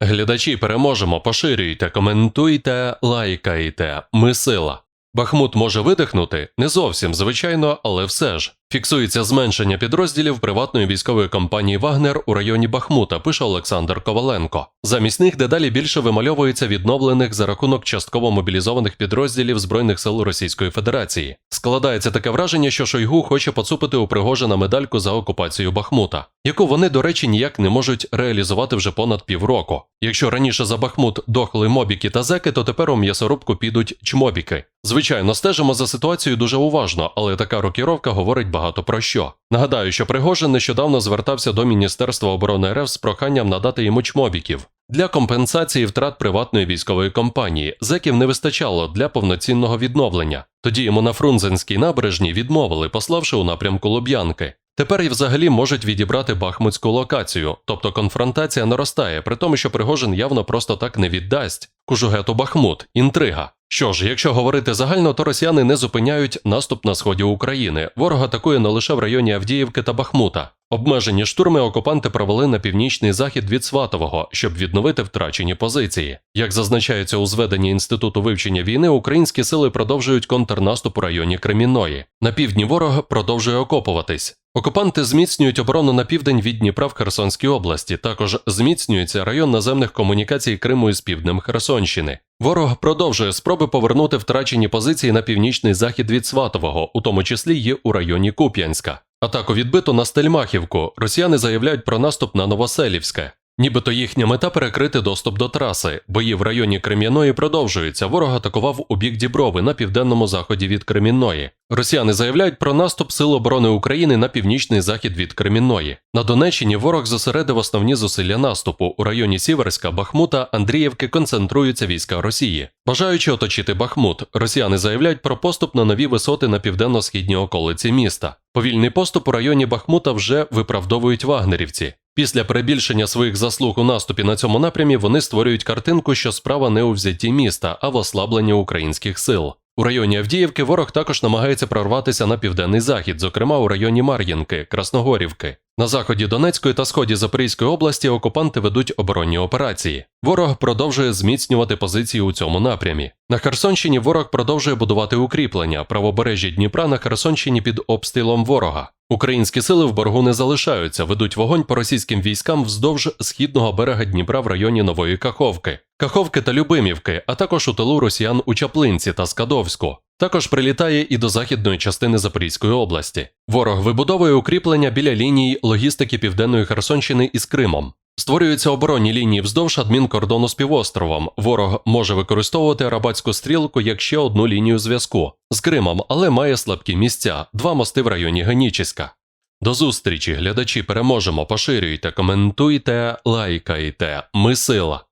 Глядачі переможемо, поширюйте, коментуйте, лайкайте. Ми сила. Бахмут може видихнути? Не зовсім, звичайно, але все ж. Фіксується зменшення підрозділів приватної військової компанії Вагнер у районі Бахмута, пише Олександр Коваленко. Замість них дедалі більше вимальовується відновлених за рахунок частково мобілізованих підрозділів Збройних сил Російської Федерації. Складається таке враження, що Шойгу хоче поцупити у Пригожина медальку за окупацію Бахмута, яку вони, до речі, ніяк не можуть реалізувати вже понад півроку. Якщо раніше за Бахмут дохли мобіки та зеки, то тепер у м'ясорубку підуть чмобіки. Звичайно, стежимо за ситуацією дуже уважно, але така рокіровка говорить багато про що. Нагадаю, що Пригожин нещодавно звертався до Міністерства оборони РФ з проханням надати йому чмобіків. Для компенсації втрат приватної військової компанії зеків не вистачало для повноцінного відновлення. Тоді йому на Фрунзенській набережні відмовили, пославши у напрямку Луб'янки. Тепер і взагалі можуть відібрати бахмутську локацію, тобто конфронтація наростає, при тому, що Пригожин явно просто так не віддасть. Кужугету Бахмут, інтрига. Що ж, якщо говорити загально, то росіяни не зупиняють наступ на сході України. Ворог атакує не лише в районі Авдіївки та Бахмута. Обмежені штурми окупанти провели на північний захід від Сватового, щоб відновити втрачені позиції. Як зазначається у зведенні інституту вивчення війни, українські сили продовжують контрнаступ у районі Кремінної. На півдні ворог продовжує окопуватись. Окупанти зміцнюють оборону на південь від Дніпра в Херсонській області. Також зміцнюється район наземних комунікацій Криму із півднем Херсонщини. Ворог продовжує спроби повернути втрачені позиції на північний захід від Сватового, у тому числі є у районі Куп'янська. Атаку відбито на Стельмахівку. Росіяни заявляють про наступ на Новоселівське. Нібито їхня мета перекрити доступ до траси. Бої в районі Крем'яної продовжуються. Ворог атакував у бік Діброви на південному заході від Кремінної. Росіяни заявляють про наступ Сил оборони України на північний захід від Кремінної. На Донеччині ворог зосередив основні зусилля наступу. У районі Сіверська, Бахмута, Андріївки концентруються війська Росії. Бажаючи оточити Бахмут, росіяни заявляють про поступ на нові висоти на південно-східній околиці міста. Повільний поступ у районі Бахмута вже виправдовують вагнерівці. Після перебільшення своїх заслуг у наступі на цьому напрямі вони створюють картинку, що справа не у взятті міста, а в ослабленні українських сил. У районі Авдіївки ворог також намагається прорватися на південний захід, зокрема у районі Мар'їнки, Красногорівки. На заході Донецької та сході Запорізької області окупанти ведуть оборонні операції. Ворог продовжує зміцнювати позиції у цьому напрямі. На Херсонщині ворог продовжує будувати укріплення. Правобережжя Дніпра на Херсонщині під обстрілом ворога. Українські сили в боргу не залишаються, ведуть вогонь по російським військам вздовж східного берега Дніпра в районі Нової Каховки, Каховки та Любимівки, а також у тилу росіян у Чаплинці та Скадовську. Також прилітає і до західної частини Запорізької області. Ворог вибудовує укріплення біля лінії логістики Південної Херсонщини із Кримом. Створюються оборонні лінії вздовж адмінкордону з півостровом. Ворог може використовувати арабатську стрілку як ще одну лінію зв'язку з Кримом, але має слабкі місця, два мости в районі Генічіська. До зустрічі, глядачі, переможемо, поширюйте, коментуйте, лайкайте. Ми сила.